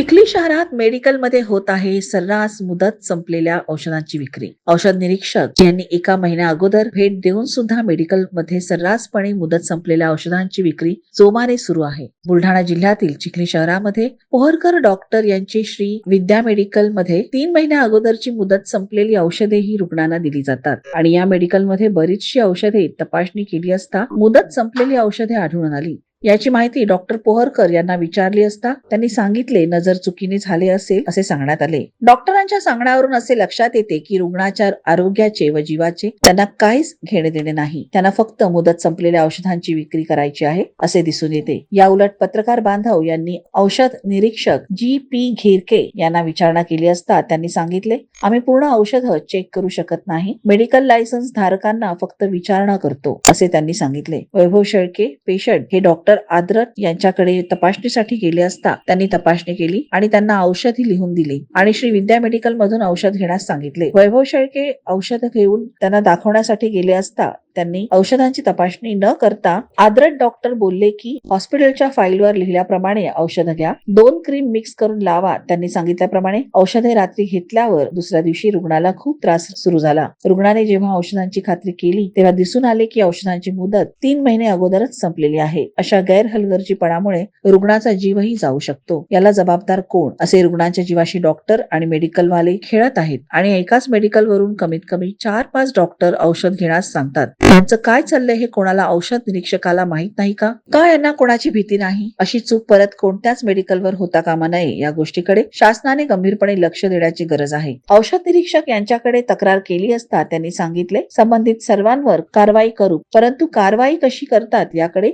चिखली शहरात मेडिकलमध्ये होत आहे सर्रास मुदत संपलेल्या औषधांची विक्री. औषध निरीक्षक यांनी एका महिन्या अगोदर भेट देऊन सुद्धा मेडिकलमध्ये सर्रासपणे मुदत संपलेल्या औषधांची विक्री जोमाने सुरू आहे. बुलढाणा जिल्ह्यातील चिखली शहरामध्ये पोहरकर डॉक्टर यांची श्री विद्या मेडिकलमध्ये तीन महिन्या अगोदरची मुदत संपलेली औषधे ही रुग्णांना दिली जातात. आणि या मेडिकलमध्ये बरीचशी औषधे तपासणी केली असता मुदत संपलेली औषधे आढळून आली. याची माहिती डॉक्टर पोहरकर यांना विचारली असता त्यांनी सांगितले नजर चुकीने झाले असेल असे सांगण्यात आले. डॉक्टरांच्या सांगण्यावरून असे लक्षात येते की रुग्णाच्या आरोग्याचे व जीवाचे त्यांना काहीच घेणे देणे नाही. त्यांना फक्त मुदत संपलेल्या औषधांची विक्री करायची आहे असे दिसून येते. या उलट पत्रकार बांधव यांनी औषध निरीक्षक जी पी घिरके यांना विचारणा केली असता त्यांनी सांगितले आम्ही पूर्ण औषध चेक करू शकत नाही मेडिकल लायसन्स धारकांना फक्त विचारणा करतो असे त्यांनी सांगितले. वैभव शेळके पेशंट हे डॉक्टर आद्रत यांच्याकडे तपासणीसाठी गेले असता त्यांनी तपासणी केली आणि त्यांना औषधी लिहून दिली. आणि श्री विद्या मेडिकल मधून औषध घेण्यास सांगितले. वैभव शेळके औषध घेऊन त्यांना दाखवण्यासाठी गेले असता त्यांनी औषधांची तपासणी न करता आद्रत डॉक्टर बोलले की हॉस्पिटलच्या फाईलवर लिहिल्याप्रमाणे औषध घ्या. दोन क्रीम मिक्स करून लावा त्यांनी सांगितल्याप्रमाणे. औषधे रात्री घेतल्यावर दुसऱ्या दिवशी रुग्णाला खूप त्रास सुरू झाला. रुग्णाने जेव्हा औषधांची खात्री केली तेव्हा दिसून आले की औषधांची मुदत तीन महिने अगोदरच संपलेली आहे. अशा गैरहलगर्जीपणामुळे रुग्णाचा जीवही जाऊ शकतो. याला जबाबदार कोण? असे रुग्णांच्या जीवाशी डॉक्टर आणि मेडिकलवाले खेळत आहेत आणि एकाच मेडिकल वरून कमीत कमी चार पाच डॉक्टर औषध घेण्यास सांगतात. त्यांचं काय चाललंय हे कोणाला औषध निरीक्षकाला माहीत नाही का? का यांना कोणाची भीती नाही? अशी चूक परत कोणत्याच मेडिकलवर होता कामा नये या गोष्टीकडे शासनाने गंभीरपणे लक्ष देण्याची गरज आहे. औषध निरीक्षक यांच्याकडे तक्रार केली असता त्यांनी सांगितले संबंधित सर्वांवर कारवाई करू परंतु कारवाई कशी करतात याकडे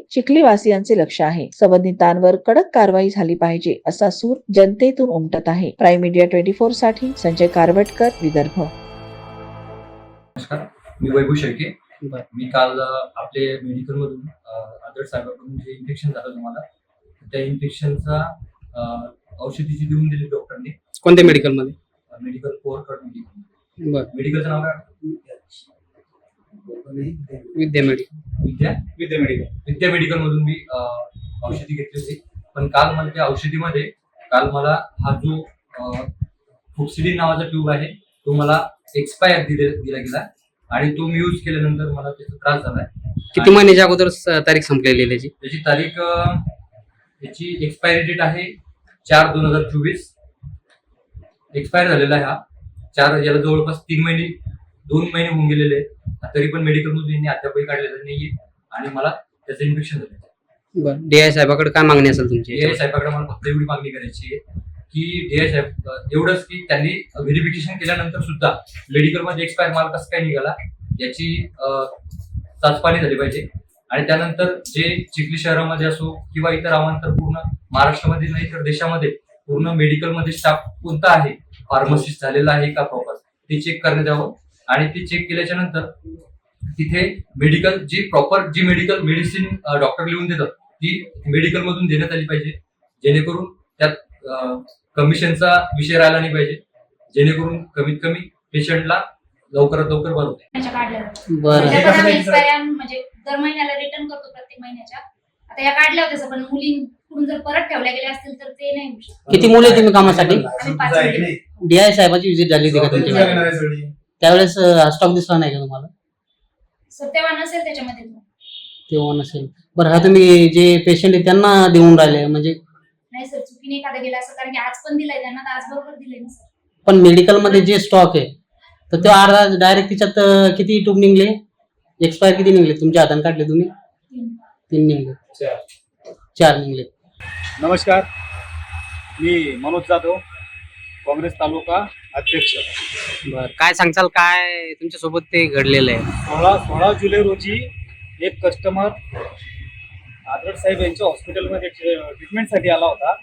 चिखलीवासियांचे लक्ष आहे. संबंधितांवर कडक कारवाई झाली पाहिजे असा सूर जनतेतून उमटत आहे. प्राईम मीडिया ट्वेंटी फोरसाठी संजय कारवटकर विदर्भ. नमस्कार. मी वैभव शेळके. मी काल आपले मेडिकल मधून आदर साहेबांकडून जे इन्फेक्शन झालं तुम्हाला त्या इन्फेक्शनचा औषधीची देऊन दिली डॉक्टरने. कोणत्या मेडिकलमध्ये? मेडिकल कोअर मेडिकल बर. मेडिकलचं नाव काय? Vidya medical Vidya? Vidya medical Vidya medical मधून मी औषधी घेतली होती. पण काल मला त्या औषधीमध्ये काल मला हा जो फुक्सिडिन नावाचा ट्यूब आहे तो मला एक्सपायर दिले दिला गेला. आणि तो मी यूज केल्यानंतर मला त्याचा त्रास झालाय किती महिन्याच्या अगोदर तारीख संपलेली त्याची? त्याची तारीख त्याची एक्सपायरी डेट आहे चार दोन हजार चोवीस. एक्सपायर झालेला आहे हा. चार याला जवळपास तीन महिने दोन महिने होऊन गेलेले तरी पण मेडिकल मधून यांनी अद्यापही काढलेलं नाहीये. आणि मला त्याचं इन्फेक्शन झालं बर. डी आय साहेबाकडे काय मागणी असेल तुमची? डीआय साहेबाकडे मला फक्त एवढी मागणी करायची आहे की डीआय साहेब एवढंच की त्यांनी व्हेरिफिकेशन केल्यानंतर सुद्धा मेडिकलमध्ये एक्सपायर माल कसं काय निघाला याची चाचपाणी झाली पाहिजे. आणि त्यानंतर जे चिखली शहरामध्ये असो किंवा इतर अवांतर पूर्ण महाराष्ट्रामध्ये नाही तर देशामध्ये पूर्ण मेडिकलमध्ये स्टाफ कोणता आहे? फार्मसिस्ट झालेला आहे का प्रॉपर ते चेक करण्यात यावं. आणि ते चेक केल्याच्यानंतर तिथे मेडिकल जी प्रॉपर जी मेडिकल मेडिसिन डॉक्टर लिहून देतात ती मेडिकल मधून देण्यात आली पाहिजे. जेणेकरून त्यात कमिशनचा विषय राहिला नाही पाहिजे. जेणेकरून कमीत कमी पेशंटला लवकरात लवकर बरं होते म्हणजे दर महिन्याला रिटर्न करतो प्रत्येक महिन्याच्या. आता या काढल्या होत्या पण मुलींकडून जर परत ठेवल्या गेल्या असतील तर ते नाही. किती मुलं तुम्ही कामासाठी? आम्ही पाच मुली. डी आय साहेबाची विजिट झाली होती का तुमची त्यावेळेस स्टॉक दिसला नाही का तुम्हाला? सर तेव्हा नसेल त्याच्यामध्ये तो. तेव्हा नसेल बरं हा तुम्ही जे पेशंट आहे त्यांना देऊन राहिले म्हणजे? नाही सर चुकीने एखादा गेला असं कारण की आज पण दिलंय त्यांना तर आज बरोबर दिलंय ना सर. पण मेडिकलमध्ये जे स्टॉक आहे तर तो अर्धा डायरेक्ट तिच्यात अं, किती ट्यूब निघले? एक्सपायर किती निघले? तुमच्या हाताने काढले तुम्ही? तीन. तीन निघले. चार निघले. नमस्कार. मी मनोज जाधव काँग्रेस तालुका अध्यक्ष. बर काय सांगचाल काय तुमच्यासोबत ते घडलेलं आहे? सोळा सोळा जुलै रोजी एक कस्टमर आदर साहेब यांच्या हॉस्पिटलमध्ये ट्रीटमेंटसाठी आला होता.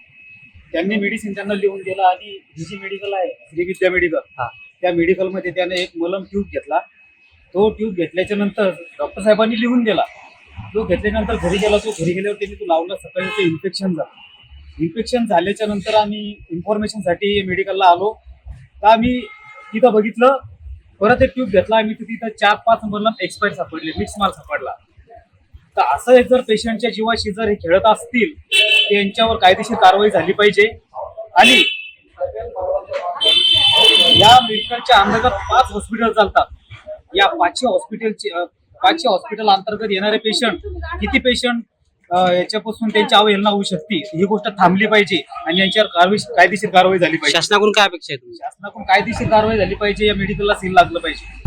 त्यांनी मेडिसिन त्यांना लिहून दिलं आणि ही जी मेडिकल आहे श्री विद्या मेडिकल हा. त्या मेडिकलमध्ये त्याने एक मलम ट्यूब घेतला. तो ट्यूब घेतल्याच्या नंतर डॉक्टर साहेबांनी लिहून दिला. तो घेतल्यानंतर घरी गेला तो घरी गेल्यावर त्यांनी तो लावला सकाळी ते इन्फेक्शन झालं. इन्फेक्शन झाल्याच्यानंतर आम्ही इन्फॉर्मेशनसाठी मेडिकलला आलो. तर आम्ही तिथं बघितलं. परत एक ट्यूब घेतला. आम्ही तर तिथं चार पाच नंबरला एक्सपायर सापडले. मिक्स माल सापडला. तर असं एक जर पेशंटच्या जीवाशी जर हे खेळत असतील तर यांच्यावर कायदेशीर कारवाई झाली पाहिजे. आणि या मेडिकलच्या अंतर्गत पाच हॉस्पिटल चालतात. या पाचशे हॉस्पिटलचे पाचशे हॉस्पिटल अंतर्गत येणारे पेशंट किती पेशंट याच्यापासून त्यांची अवहेलना होऊ शकते ही गोष्ट थांबली पाहिजे आणि यांच्यावर कायदेशीर कारवाई झाली पाहिजे. शासनाकडून काय अपेक्षा आहे तुमची? शासनाकडून कायदेशीर कारवाई झाली पाहिजे या मेडिकलला सील लागलं पाहिजे.